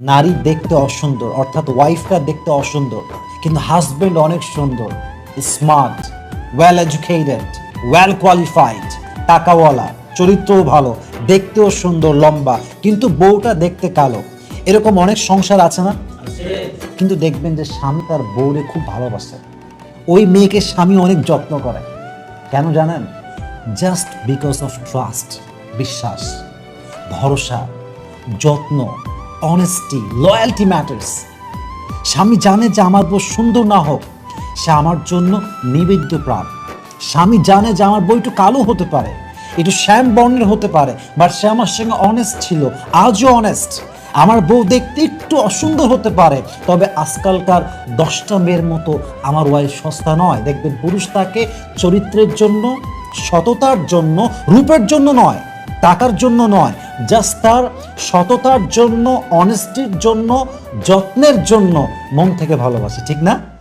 নারী দেখতে অসুন্দর, অর্থাৎ ওয়াইফটা দেখতে অসুন্দর, কিন্তু হাজবেন্ড অনেক সুন্দর smart well educated well qualified টাকাওয়ালা, চরিত্রও ভালো, দেখতেও সুন্দর, লম্বা, কিন্তু বউটা দেখতে কালো। এরকম অনেক সংসার আছে না? কিন্তু দেখবেন যে স্বামী তার বউরে খুব ভালোবাসে। ওই মেয়েকে স্বামী অনেক যত্ন করে। কেন জানেন? জাস্ট বিকজ অফ ট্রাস্ট বিশ্বাস, ভরসা, যত্ন অনেস্টি লয়্যালটি ম্যাটার্স স্বামী জানে যে আমার বউ সুন্দর না হোক, সে আমার জন্য নিবেদ্য প্রাণ। স্বামী জানে যে আমার বই একটু কালো হতে পারে, একটু শ্যাম বর্ণের হতে পারে বাট সে আমার সঙ্গে অনেস্ট ছিল, আজও অনেস্ট আমার বউ দেখতে একটু অসুন্দর হতে পারে, তবে আজকালকার দশটা মেয়ের মতো আমার ওয়াইফ সস্তা নয়। দেখবেন পুরুষ তাকে চরিত্রের জন্য, সততার জন্য, রূপের জন্য নয়। টাকার জন্য নয় জাস্ট তার সততার জন্য অনেস্টির জন্য, যত্নের জন্য মন থেকে ভালোবাসে, ঠিক না?